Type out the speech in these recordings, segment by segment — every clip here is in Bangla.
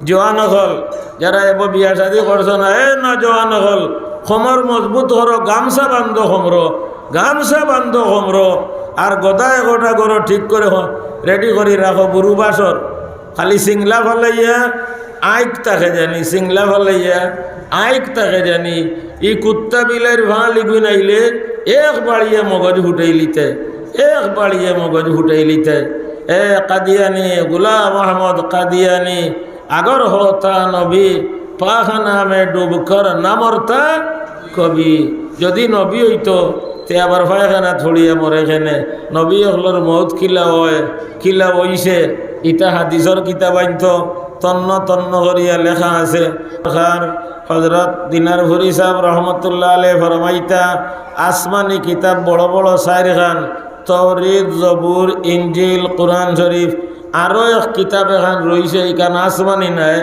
জোয়ান হল, যারা এব বিয়া শাদি করছ না, এ না জোয়ান হল। খমর মজবুত হর গামছা বান্ধ খমর গামছা বান্ধ খমর আর গদা এগোটা গরো ঠিক করে রেডি করে রাখো বুরু বাসর খালি সিংলা ফলাইয়া আইক তাকে জানি সিংলা ফলাইয়া আইক তাকে জানি। ই কুত্তা বিলের ভাঁ লিগুন আইলে এক বাড়িয়ে মগজ ফুটাই লিতে এক বাড়িয়ে মগজ ফুটাই লিতে এ, কাদিয়ানি, গুলাম আহমদ কাদিয়ানি আগর হতা নবী পাখানা মে ডুবকর নামরতা কবি। যদি নবী হইতো, তে আবার পায়খানা থড়িয়ে মরে খেনে। নবী হলর মৌত কিলা হয়, কিলা বইছে ইটা হাদিসর কিতাব আনত তন্ন তন্ন করিয়া লেখা আছে। হজরত দিনার ভরি সাহেব রহমতুল্লাহ আলে ফরমাইতা, আসমানি কিতাব বড় বড় সাইর খান তৌরিদ জবুর ইঞ্জিল কোরআন শরীফ আরও এক কিতাব এখান রয়েছে এখান আসমানি নাই,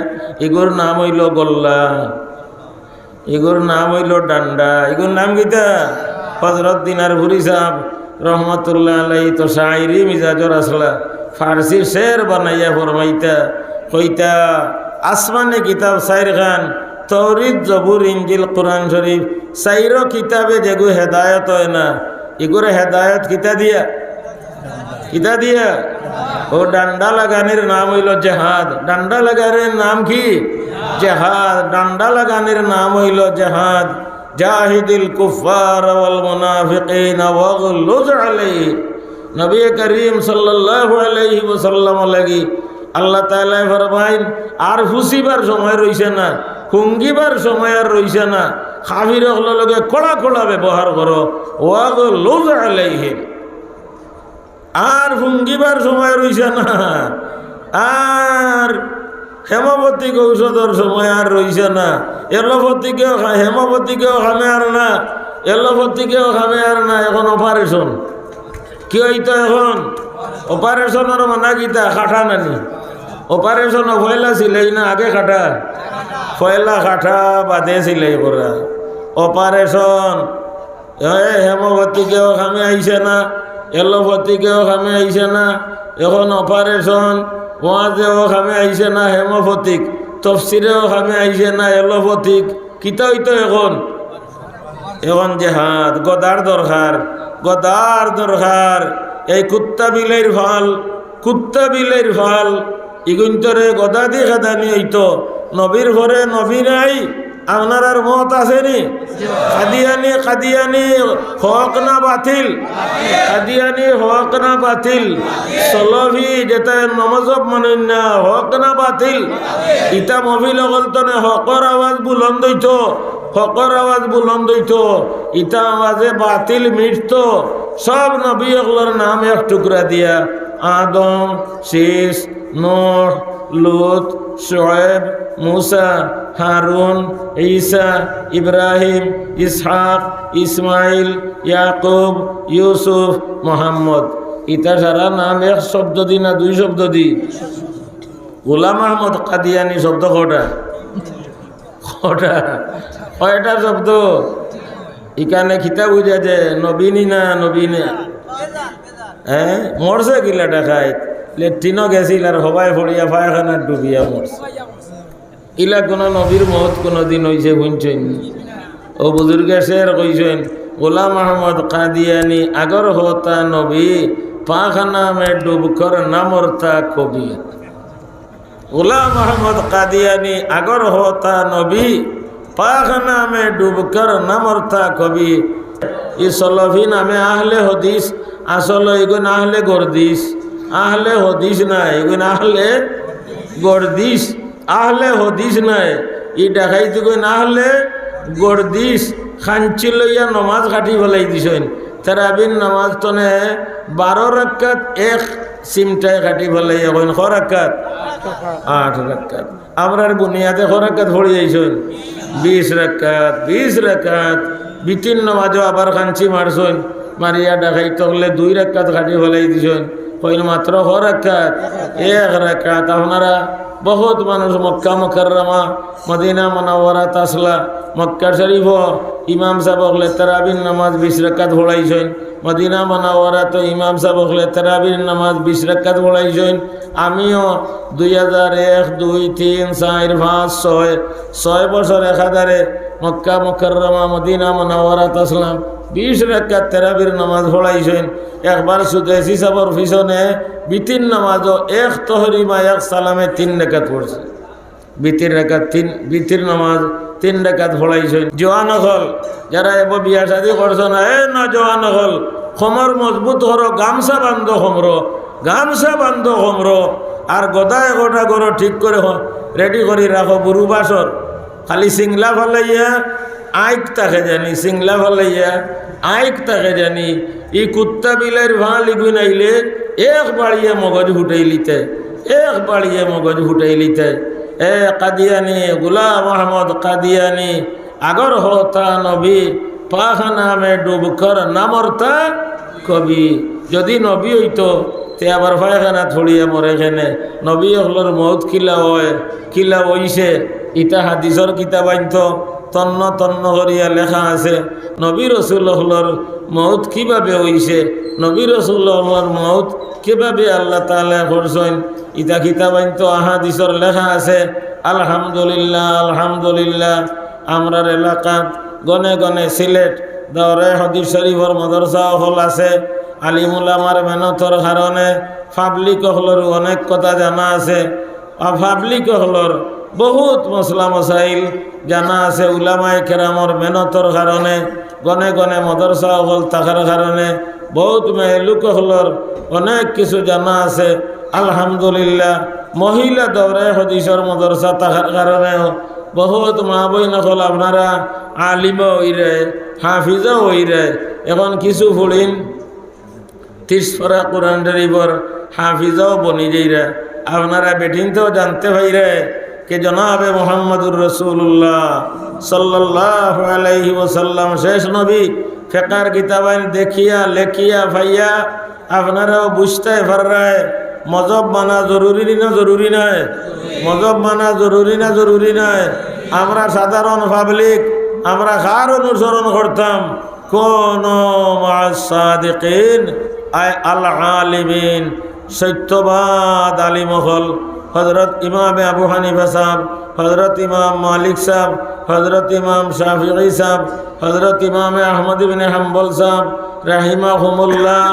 এগুর নাম হইল গল্লা, এগুর নাম হইল ডান্ডা, এগুর নাম গীতা হজরত দিনার ভুরি সাহেব রহমতুল্লাহ আলাই তো শায়রি মিজাজর আসলা, ফার্সি শের বানাইয়া ফরমাইতা, কইতা, আসমানে কিতাব সাইর খান তৌরিদ জবুর ইঞ্জিল কোরআন শরীফ, সাইর কিতাবে যেগু হেদায়ত হয় না এগুলো হেদায়ত কিতা দিয়া? কিতা দিয়া? ও ডান্ডা লাগানির নাম হইল জেহাদ। ডান্ডা লাগানির নাম কি? জেহাদ। ডান্ডা লাগানির নাম হইল জেহাদ। জাহিদিল কুফার ওয়াল মুনাফিকিন ওয়াগলুজ আলাইহি। নবী করিম সাল্লাল্লাহু আলাইহি ওয়াসাল্লাম লাগি। আল্লাহ তাআলা ফরমাইন, আর হুসিবার সময় রইছে না হুঙ্গিবার সময় আর রইছে না। খাবির লগে কড়া কড়া ব্যবহার করো। ওয়াগলুজ আলাইহিম। আর ভুঙ্গিবার সময় রইছে না। আর হেমবতীক ঔষধর সময় আর রইছে না। এলোপতিকেও হেমবতীকেও খামে আর না। এলোপতিকেও খামে আর না। এখন অপারেশন কি হইতো এখন? অপারেশনের মানা গীতা খাটা নানি। অপারেশন পয়লা সিলাই না, আগে খাটা পয়লা খাটা বাদে সিলাই করা অপারেশন হেমবতীকেও খামে আইছে না। এলোপতিকেও খামে আইছে না, এখন অপারেশন ওয়াজেও খামে আইছে না হেমোপতিক তফসিরেও খামে আইছে না এলোপতিক কিতা হইতো এখন। এখন যে হাত গদার দরকার গদার দরকার এই কুত্তা বিলের ভালো, কুত্তা বিলের ভালো ইগুন্তরে গদা দিয়ে খাদানি হইতো নবীর ঘরে নবী নাই আপনার আর মত আসেনি? কাদিয়ানি কাদিয়ানি, হক না বাতিল। কাদিয়ানি, হক না বাতিল। সলভি যেটা নমজব মানেন না, হক না বাতিল। ইটা মবিল অগলতনে হকর আওয়াজ বুলন্দ হইত। হকর আওয়াজ বুলন্দ হইত। ইটা আওয়াজে বাতিল মিটত। সব নবী নাম এক টুকরা দিয়া আদম শেষ নোহ লুত, শোয়েব, মুসা, হারুন, ঈসা, ইব্রাহিম, ইসহাক, ইসমাইল, ইয়াকুব, ইউসুফ, মোহাম্মদ। ইতা সারা নাম এক শব্দ দি না দুই শব্দ দি? গোলাম আহমদ কাদিয়ানি শব্দ কটা? কটা? কয়টা শব্দ? ইকানে খিতা বুঝা যে, নবীনী না নবীনে? হ্যাঁ মরছে কিলা দেখায় লেট্রিনও গেছিল আর হবাই ফড়িয়া ফায়খানার ডুবিয়া মরছে ইলা কোন নবীর মহৎ কোনো দিন হয়েছে শুনছেন? ও বুজুর্গে শের কইছেন গোলাম আহমদ কাদিয়ানি আগর হতা নবী, পাখানা মে ডুবকর নামরতা কবি। গোলাম আহমদ কাদিয়ানি আগর হতা নবী, পাখানা মে ডুবকর নামরতা কবি। ই সলভি নামে আহলে হদিস আসলে এগুন আহলে গর্দিস আহলে হদিস না এগুন আহলে গর্দিস আহলে হদিস নাই। ই দেখাই দিকে না হলে গর্দিস খাঞ্চি লইয়া নমাজ কাটি ফেলাই দিছেন। তেরাবিন নামাজ তনে বারো রাক্কাত এক সিমটায় কাটি ফেলাই এখন, খ রাক্কাত আট রাক্কাত আমরার বুনিয়াদে খ রাক্কাত ভরে যাইছেন বিশ রাক্কাত বিশ রাক্কাত বিতিন নামাজও আবার খাঞ্চি মারছেন। মারিয়া দেখাই তকলে দুই রাক্কাত কাটি ফেলাই দিছেন। কইল মাত্র হ রাক্কাত এক রাক্কাত আপনারা বহুত মানুষ মক্কা মকররমা, মদিনা মনাওয়ারাত আসলা, মক্কা শরীফ, ইমাম সাহেব হলে তারাবির নামাজ বিশ রেখাত ভোড়াইছেন মদিনা তো ইমাম সাহেব হলে তারাবির নামাজ বিশ রেখাত ভোড়াইছেন আমিও দুই হাজার এক, দুই, তিন, চার, পাঁচ, ছয় ছয় বছর এক হাজারে মক্কা মকররমা, মদিনা মনাওয়ারাত আসলাম। বিশ রেখাত তেরাবির নামাজ ভোড়াইছেন একবার সুদেশি সাবর পিছনে, বিতির নামাজও এক তহরিমা এক সালামে তিন রেখাত পড়ছে। বিতির রেখাত তিন, বিতির নামাজ তিন রেখাত ভোড়াইছেন জোয়ান হল যারা এব বিয়া শাদি করছ না, এ না জোয়ান হল খমর মজবুত হরো, গামছা বান্ধ খমর, গামছা বান্ধ খমর, আর গদায় গোটা গরো ঠিক করে রেডি করে রাখো বুরু বাসর। খালি সিংলা ফলাইয়া আইক তাকে জানি, সিংলা ফলাইয়া আইক তাকে জানি, ই কুত্তা বিলাইর ভাঁ লিগুন আইলে এক বাড়িয়ে মগজ ফুটাই লিতে, এক বাড়িয়ে মগজ ফুটাই লিতে। এ কাদিয়ানি, গুলাম আহমদ কাদিয়ানি, আগর হতা নবী পাখানা মে ডুবকর নামরতা কবি। যদি নবী হইতো, তে আবার পায়খানা থড়িয়ে মরে এখানে নবী হলর মৌত কিলা হয় কিলা হইছে, ইটা হাদিসর কিতাব আনত তন্ন তন্ন করিয়া লেখা আছে, নবী রসুল্লাহর মৌত কীভাবে হইছে? নবী রসুল্লাহর মৌত কীভাবে আল্লাহ তালা করছেন? ইটা কিতাব আনত আহাদিসর লেখা আছে, আলহামদুলিল্লাহ আলহামদুলিল্লাহ আমরার এলাকাত গনে গনে সিলেট দরে হদির শরীফর মদরসা হল আছে, আলিমুল আমার মেহনতর কারণে পাবলিক হলর অনেক কথা জানা আছে পাবলিক হলর বহুত মশলা মশাইল জানা আছে উলামায় কেরামর মেহনতর কারণে, গনে গনে মদরসা হল থাকার কারণে, বহুত মেহলুক হলর অনেক কিছু জানা আছে। আলহামদুলিল্লাহ, মহিলা দৌড়ে হদিসর মদরসা থাকার কারণেও বহুত মা বই নকল আপনারা আলিম হইরে হাফিজা হইরে। এখন কিছু ফুড়িন তিসরা কোরআন শরীফর হাফিজাও বনি যাইরা। আপনারা বেঠিন তো জানতে পাইরে। কে জনাবে মোহাম্মদুর রসুল্লাহ সাল্লাহ আলাইহি ওসাল্লাম শেষ নবী ফেকার কিতাবাইন দেখিয়া, লেখিয়া ভাইয়া আপনারাও বুঝতে পারায় মজব মানা জরুরি না জরুরি নয় মজব মানা জরুরি না জরুরি নয় আমরা সাধারণ পাবলিক আমরা কার অনুসরণ করতাম। কোন সাদিকিন আয় আল আলিমিন, সত্যবাদ আলিমহল হজরত ইমাম আবু হানিফা সাহ হজরত ইমাম মালিক সাহ হজরত ইমাম শাফি সাহ হজরত ইমাম আহমদ বিন হাম্বল সাহ রাহিমা হুমুল্লাহ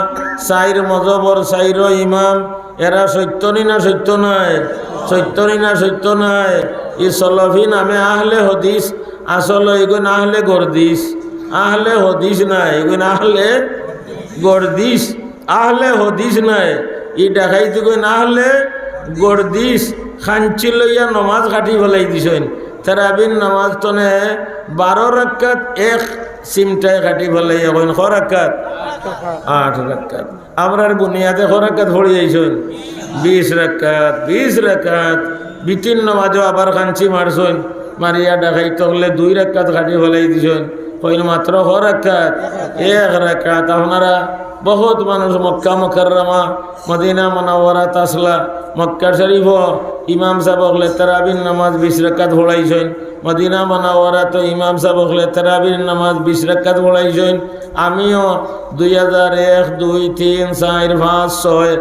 সাইর মজবর, সাইর ইমাম, এরা সত্যনি না সত্য নয়? সত্যনি না সত্য নয়? ই সলফি নামে আহলে হদিস, আসলে এগুলো না হলে গর্দিস আহলে হদিস নাই এগুলো না হলে গর্দিস আহলে হদিস নাই, ই দেখাইতে না হলে গর্দিস খাঞ্চি লইয়া নমাজ কাটি ফেলাই দিছেন। তেরাবিন নামাজ তনে বারো রাকাত এক সিমটায় কাটি ফেলাই এখন খ রাকাত আট রাকাত আমরার বুনিয়াদে খ রাকাত ভরি যাইছেন বিশ রাকাত বিশ রাকাত বিতিন নামাজও আবার খাঞ্চি মারছেন মারিয়া দেখাইতে হলে দুই রাকাত কাটি ফেলাই দিছেন। কইন মাত্র হ রাকাত এক রাকাত আপনারা বহুত মানুষ মক্কা মকররমা মদিনা মনাওয়ারাত আসলা মক্কা শরীফ ইমাম সাহেব হলে তারাবির নামাজ বিশ রেখাত ভোড়াইছেন মদিনা মনাওয়ারাত ইমাম সাহেব হলে তারাবির নামাজ বিশ রেখাত ভোড়াইছেন আমিও দুই হাজার এক, দুই, তিন চার পাঁচ, ছয়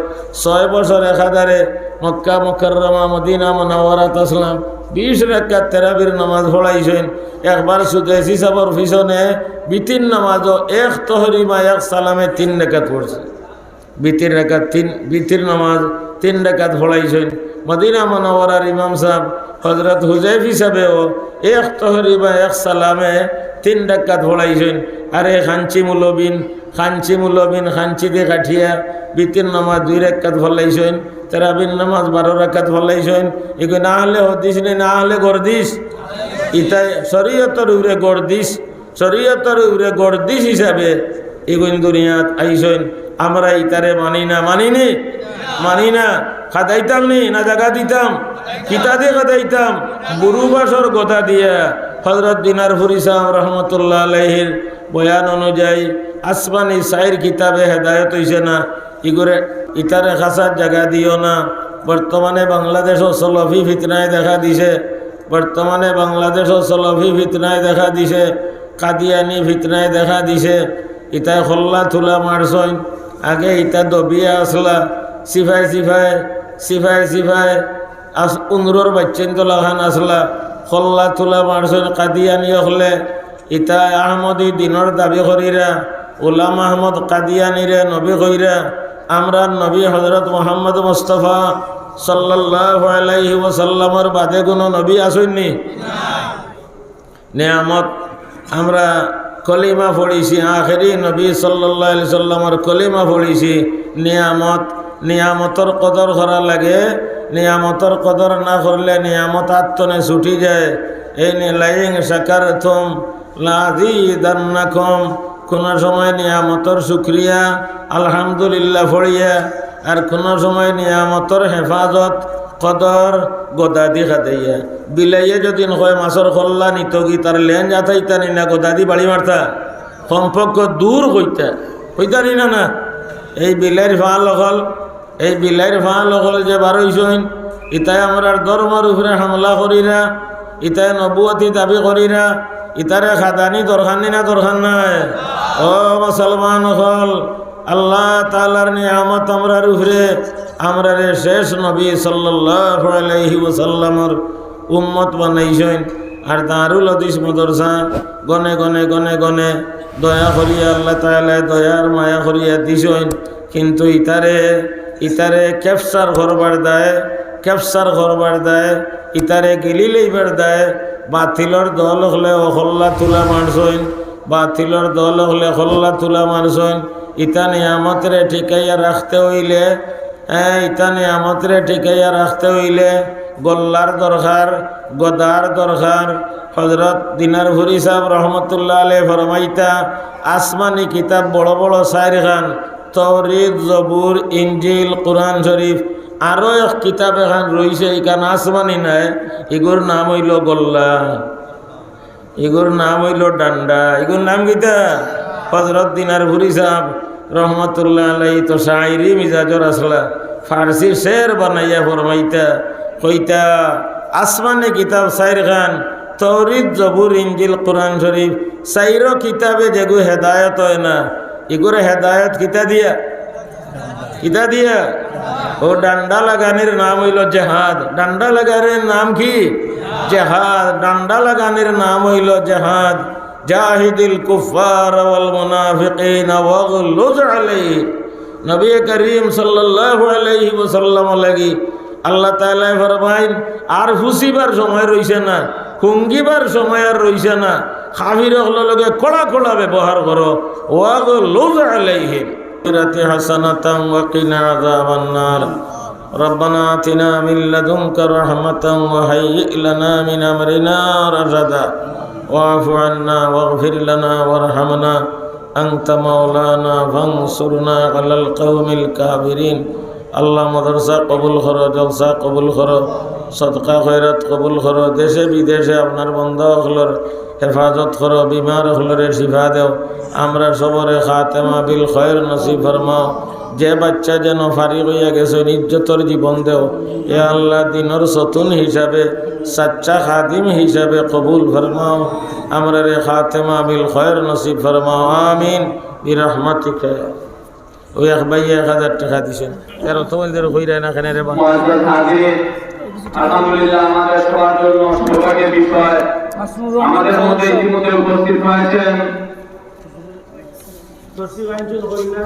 ছয় বছর এক হাজারে মক্কা মকররমা মদিনা মনাওয়ারাত আসলাম। বিশ রেখাত তেরাবির নামাজ ভোড়াইছেন একবার সুদেশি সাবর পিছনে বিতির নামাজও এক তহরিমা এক সালামে তিন রেখাত পড়ছে বিতির রেখাত তিন বিতির নামাজ তিন ডাকাত ভোড়াইছেন মদিনা মনোবরার ইমাম সাহেব হজরত হুজেফ হিসাবেও এক তহরিমা এক সালামে তিন রেখাত ভোড়াইছেন আরে খাঞ্চি মুলবিন খাঞ্চি মুলবিন খাঞ্চিতে কাঠিয়া বিতির নামাজ দুই রেখাত ভোলাইছেন তেরাবিন নামাজ বারো রেখাত ভোলাইছেন। এগুলো না হলে হদিস নেই না হলে গর্দিস। ইতাই, শরীয়তর উরে গর্দিস, শরীয়তর উরে গর্দিস হিসাবে এগুন দুনিয়াত আইসেন আমরা ইতারে মানি না, মানিনি। মানি না। খাদাইতাম নি, না জায়গা দিতাম। কিতা দিয়ে খাদাইতাম? গুরু বাসর কথা দিয়া। হজরত দিনার সাহেব রহমতুল্লাহ আলহির বয়ান অনুযায়ী, আসমানি সাইর কিতাবে হেদায়ত হইছে না। ইগরে ইতারে খাসার জায়গা দিও না। বর্তমানে বাংলাদেশও সলফি ফিতনায় দেখা দিছে। বর্তমানে বাংলাদেশও সলফি ফিতনায় দেখা দিছে। কাদিয়ানি ফিতনায় দেখা দিছে। ইতায় খল্লা থুলা মারছইন। আগে ইতা দবিয়া আসলা। সিফাই সিফাই সিফাই সিফাই। আস উনরোর বাচ্চেন তোলাখান আসলা। খল্লা থুলা মারছইন কাদিয়ানি হলে ইতা আহমদি দিনর দাবি করিরা। উলাম আহমদ কাদিয়ানিরে নবী কইরা। আমরা নবী হজরত মোহাম্মদ মুস্তফা সাল্লাহ আলাইহি ওসাল্লামর বাদে কোনো নবী আসেননি? নিয়ামত। আমরা কলিমা পড়িছি, আখেরি নবী সাল্লাহ আলি সাল্লামর কলিমা পড়িছি। নিয়ামত। নিয়ামতর কদর করা লাগে, নিয়ামতর কদর না করলে নিয়ামত আত্মনে ছুটি যায়। এই লাইং সাকার থম লাদি দান্নাকম কোনো সময় নিয়ামতর শুক্রিয়া, আলহামদুলিল্লাহ ফড়িয়া আর কোনো সময় নিয়ামতর হেফাজত, কদর গদাদি খাতাইয়া বিলাইয়ে যদি হয় মাছর খল্লা নিতগি তার লেন যাতাইতা নি না গদাদি বাড়ি মারতা সম্পর্ক দূর হইতা হইতা নি না না? এই বিলাইর ফাঁল হল এই বিলাইর ফাঁল হল যে বারোইছইন ইতাই আমরা ধর্মের উপরে হামলা করিরা, ইতাই নবুয়তি দাবি করিরা, ইতারে খাদানি দরকার নি না দরকার নাই? ও মুসলমান হল আল্লাহ তালার নিয়ামত আমরার উপরে আমরা রে শেষ নবী সাল্লাল্লাহু আলাইহি ওয়াসাল্লামর উম্মত বানাইছেন। আর দারুল হদিস মদরসা গনে গনে গনে গনে দয়া করিয়া আল্লাহ তাআলা দয়ার মায়া করিয়া দিছেন। কিন্তু ইতারে ইতারে ক্যাপচার করবার দেয় ক্যাপচার করবার দেয়, ইতারে গিলি লইবার দেয় বাতিলর দল হলে হল্লা তুলা মারছইন বাতিলর দল হলে হল্লা তুলা মারছইন ইতা নিয়ামতরে ঠিকাইয়া রাখতে হইলে হ্যাঁ ইতা নিয়ামতরে ঠিকাইয়া রাখতে হইলে, গল্লার দরকার, গদার দরকার। হজরত দিনার ভুরি সাহেব রহমতুল্লাহ আলে ফরমাইতা, আসমানি কিতাব বড় বড় সাইর খান তৌরিদ জবুর ইঞ্জিল কোরআন শরীফ। আরও এক কিতাব এখান রয়েছে এখান আসমানি নাই, এগুর নাম হইল গল্লা। এগুর নাম হইল ডান্ডা। এগুর নাম কিতা? হজরত দিনার ভুরি সাহেব, রহমতুল্লাহ আলাই তো শায়রি মিজাজর আসলা। ফার্সি শের বানাইয়া ফরমাইতা, কইতা, আসমানে কিতাব সাইর খান তৌরিদ জবুর ইঞ্জিল কোরআন শরীফ। সাইরো কিতাবে যেগু হেদায়ত হয় না এগুলো হেদায়ত কিতা দিয়া কিতা দিয়া ও ডান্ডা লাগানির নাম হইল জেহাদ ডান্ডা লাগানির নাম কি জেহাদ ডান্ডা লাগানির নাম হইল জেহাদ জাহিদিল কুফার ওয়াল মুনাফিকিন ওয়াগলুজ আলাইহি নবী করিম সাল্লাল্লাহু আলাইহি ওয়াসাল্লাম লাগি আল্লাহ তাআলা ফরমাইন আর হুসিবার সময় রইছে না হুঙ্গিবার সময় আর রইছে না খাবির লগে কড়া কড়া ব্যবহার করো ওয়াগলুজ আলাইহিম حسنة وقنا عذاب النار ربنا آتنا من لدنك رحمة وهيئ لنا من أمرنا رشدا واعف عنا واغفر لنا وارحمنا أنت مولانا فانصرنا على القوم الكافرين আল্লাহ মদরসা কবুল করো জলসা কবুল করো সদকা খৈরাত কবুল করো। দেশে বিদেশে আপনার বন্ধ হলর হেফাজত করো, বিমার হলরে শিফা দেও। আমরা সবরে খাতেমা বিল খয়ের নসিব ফরমাও। যে বাচ্চা যেন ফারি হইয়া গেছে, নির্যতর জীবন দেও। এ আল্লাহ দিনর সতুন হিসাবে, সাচ্চা খাদিম হিসাবে কবুল ফরমাও। আমরা রে খাতেমা বিল খয়ের নসিব ফরমাও। আমিন। বিরহমাতিকা। ওই এক ভাই এক হাজার টাকা দিছেন। এর অত বলতে কইরা না কেন রে বা আলহামদুলিল্লাহ আমাদের মধ্যে উপস্থিত হয়েছেন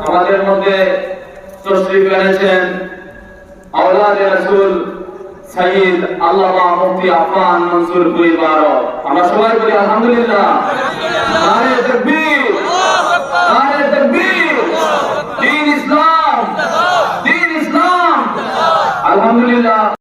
আমাদের মধ্যে তশরিফ এনেছেন আওলাদ রাসূল সাইয়্যিদ আল্লামা মুফতি আফমান মনসুর আমরা সবাই বলি আলহামদুলিল্লাহ। আলহামদুলিল্লাহ।